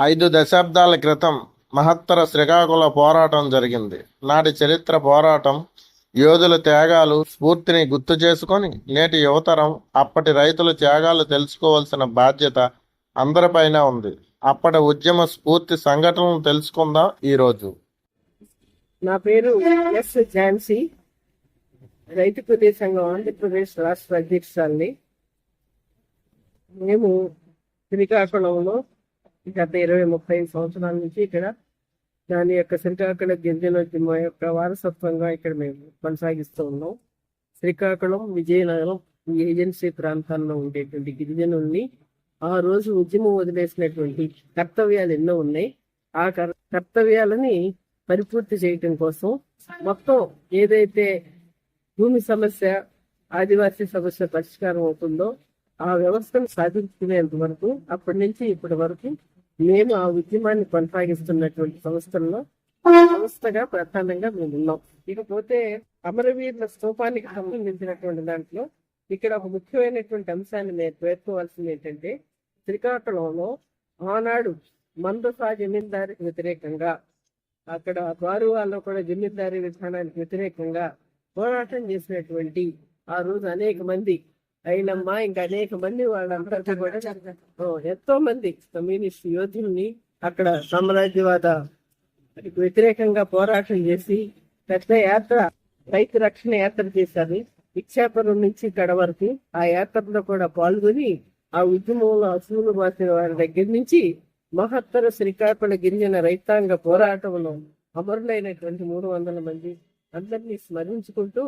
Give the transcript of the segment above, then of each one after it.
ఐదు దశాబ్దాల క్రితం మహత్తర శ్రీకాకుళ పోరాటం జరిగింది. నాటి చరిత్ర పోరాటం యోధుల త్యాగాలు స్ఫూర్తిని గుర్తు చేసుకొని నేటి యువతరం అప్పటి రైతుల త్యాగాలు తెలుసుకోవాల్సిన బాధ్యత అందరిపైన ఉంది. అప్పటి ఉద్యమ స్ఫూర్తి సంఘటనలు తెలుసుకుందాం ఈరోజు. నా పేరు ఎస్ ఝాన్సీ. రైతు ప్రదేశంగా సంఘం ఆంధ్రప్రదేశ్ రాష్ట్ర అధ్యక్షురాలిని మేము శ్రీకాకుళంలో గత ఇరవై ముప్పై సంవత్సరాల నుంచి ఇక్కడ దాని యొక్క శ్రీకాకుళ గిరిజనోద్యమం యొక్క వారసత్వంగా ఇక్కడ మేము కొనసాగిస్తూ ఉన్నాం. శ్రీకాకుళం విజయనగరం ఈ ఏజెన్సీ ప్రాంతాల్లో ఉండేటువంటి గిరిజనుల్ని ఆ రోజు ఉద్యమం వదిలేసినటువంటి కర్తవ్యాలు ఎన్నో ఉన్నాయి. ఆ కర్తవ్యాలని పరిపూర్తి చేయటం కోసం మొత్తం ఏదైతే భూమి సమస్య ఆదివాసీ సమస్య పరిష్కారం అవుతుందో ఆ వ్యవస్థను సాధించుకునేంత వరకు అప్పటి నుంచి ఇప్పటి వరకు మేము ఆ ఉద్యమాన్ని కొనసాగిస్తున్నటువంటి సంస్థల్లో సంస్థగా ప్రధానంగా మేము ఉన్నాం. ఇకపోతే అమరవీరుల స్తూపానికి సంబంధించినటువంటి దాంట్లో ఇక్కడ ఒక ముఖ్యమైనటువంటి అంశాన్ని నేను పేర్కోవాల్సింది ఏంటంటే శ్రీకాకుళంలో ఆనాడు మందసా జమీందారికి వ్యతిరేకంగా అక్కడ బారువాలో కూడా జమీందారీ విధానానికి వ్యతిరేకంగా పోరాటం చేసినటువంటి ఆ రోజు అనేక మంది అయినమ్మా ఇంకా అనేక మంది వాళ్ళంతా కూడా ఎంతో మంది కమ్యూనిస్ట్ యోధుల్ని అక్కడ సామ్రాజ్యవాద వ్యతిరేకంగా పోరాటం చేసి పెద్ద యాత్ర రైతు రక్షణ యాత్ర చేశారు. ఇచ్చాపురం నుంచి ఇక్కడ వరకు ఆ యాత్రలో కూడా పాల్గొని ఆ ఉద్యమంలో అసూలు బాసిన వారి దగ్గర నుంచి మహత్తర శ్రీకాకుళ గిరిజన రైతాంగ పోరాటంలో అమరులైనటువంటి మూడు వందల మంది అందరినీ స్మరించుకుంటూ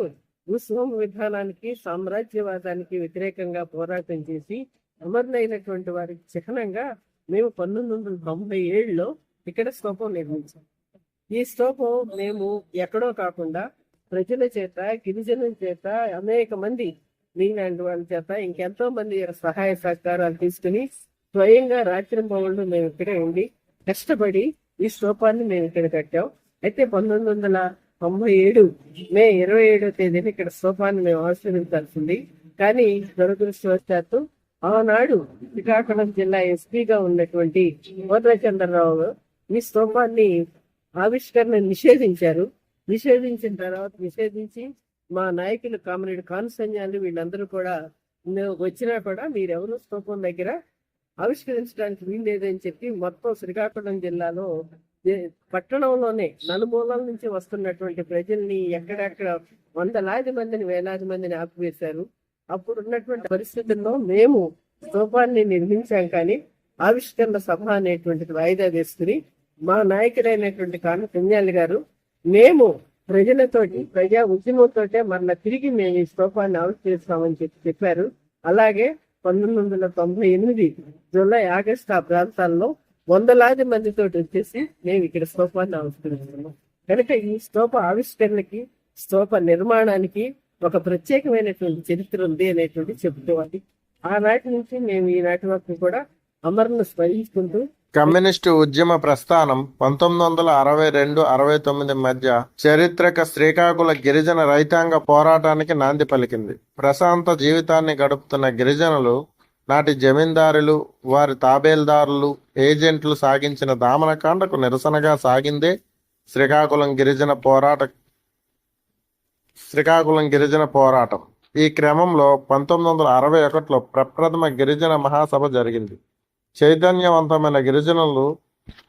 భూస్వామ విధానానికి సామ్రాజ్యవాదానికి వ్యతిరేకంగా పోరాటం చేసి అమరులైనటువంటి వారికి చిహ్నంగా మేము పంతొమ్మిది వందల తొంభై ఏడులో ఇక్కడ స్తూపం నిర్మించాం. ఈ స్తూపం మేము ఎక్కడో కాకుండా ప్రజల చేత గిరిజనుల చేత అనేక మంది మీలాంటి వాళ్ళ చేత ఇంకెంతో మంది సహాయ సహకారాలు తీసుకుని స్వయంగా రాత్రి భవన్లు మేము ఇక్కడే ఉండి కష్టపడి ఈ స్తూపాన్ని మేము ఇక్కడ కట్టాం. అయితే పంతొమ్మిది వందల తొంభై ఏడు మే ఇరవై ఏడో తేదీన ఇక్కడ స్తూపాన్ని మేము ఆశీర్వదించాల్సింది. కానీ దురదృష్టవశాత్తు ఆనాడు శ్రీకాకుళం జిల్లా ఎస్పీగా ఉన్నటువంటి పూర్ణచంద్రరావు ఈ స్తోపాన్ని ఆవిష్కరణ నిషేధించారు. నిషేధించిన తర్వాత నిషేధించి మా నాయకులు కామరేడు కాన్సన్యాలు వీళ్ళందరూ కూడా వచ్చినా కూడా మీరెవరు స్తూపం దగ్గర ఆవిష్కరించడానికి వీల్లేదని చెప్పి మొత్తం శ్రీకాకుళం జిల్లాలో పట్టణంలోనే నలుమూలల నుంచి వస్తున్నటువంటి ప్రజల్ని ఎక్కడెక్కడ వందలాది మందిని వేలాది మందిని ఆపివేశారు. అప్పుడు ఉన్నటువంటి పరిస్థితుల్లో మేము స్తూపాన్ని నిర్మించాం కానీ ఆవిష్కరణ సభ అనేటువంటిది వాయిదా వేసుకుని మా నాయకుడైనటువంటి కాన పుణ్యాలి గారు మేము ప్రజలతోటి ప్రజా ఉద్యమంతోటే మరలా తిరిగి మేము ఈ స్తూపాన్ని ఆవిష్కరిస్తామని చెప్పి చెప్పారు. అలాగే పంతొమ్మిది వందల తొంభై ఎనిమిది జూలై ఆగస్టు ఆ ప్రాంతాల్లో వందలాది మందితోటి వచ్చేసి మేము ఇక్కడ స్తోపాన్ని ఆవిష్కరిస్తున్నాము కనుక ఈ స్తోప ఆవిష్కరణకి స్తోప నిర్మాణానికి ఒక ప్రత్యేకమైనటువంటి చరిత్ర ఉంది అనేటువంటి చెప్పుకోవాలి. ఆనాటి నుంచి మేము ఈనాటి వరకు కూడా అమరును స్మరించుకుంటూ కమ్యూనిస్టు ఉద్యమ ప్రస్థానం పంతొమ్మిది వందల అరవై రెండు అరవై తొమ్మిది మధ్య చరిత్రక శ్రీకాకుళ గిరిజన రైతాంగ పోరాటానికి నాంది పలికింది. ప్రశాంత జీవితాన్ని గడుపుతున్న గిరిజనులు నాటి జమీందారులు వారి తాబేల్దారులు ఏజెంట్లు సాగించిన దామనకాండకు నిరసనగా సాగిందే శ్రీకాకుళం గిరిజన పోరాట శ్రీకాకుళం గిరిజన పోరాటం. ఈ క్రమంలో పంతొమ్మిది వందల అరవై ఒకటిలో ప్రప్రథమ గిరిజన మహాసభ జరిగింది. చైతన్యవంతమైన గిరిజనులు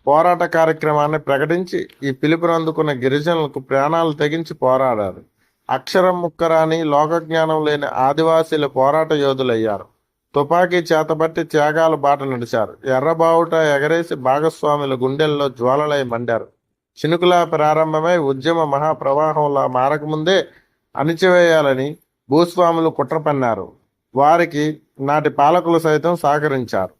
పోరాట కార్యక్రమాన్ని ప్రకటించి ఈ పిలుపుని అందుకున్న గిరిజనులకు ప్రాణాలు తెగించి పోరాడారు. అక్షరం ముక్కరాని లోకజ్ఞానం లేని ఆదివాసీలు పోరాట యోధులయ్యారు. తుపాకీ చేతబట్టి త్యాగాల బాట నడిచారు. ఎర్రబావుట ఎగరేసి భాగస్వాముల గుండెల్లో జ్వాలలై మండారు. చినుకులా ప్రారంభమై ఉద్యమ మహాప్రవాహంలా మారకముందే అణిచివేయాలని భూస్వాములు కుట్ర పన్నారు వారికి నాటి పాలకులు సైతం సహకరించారు.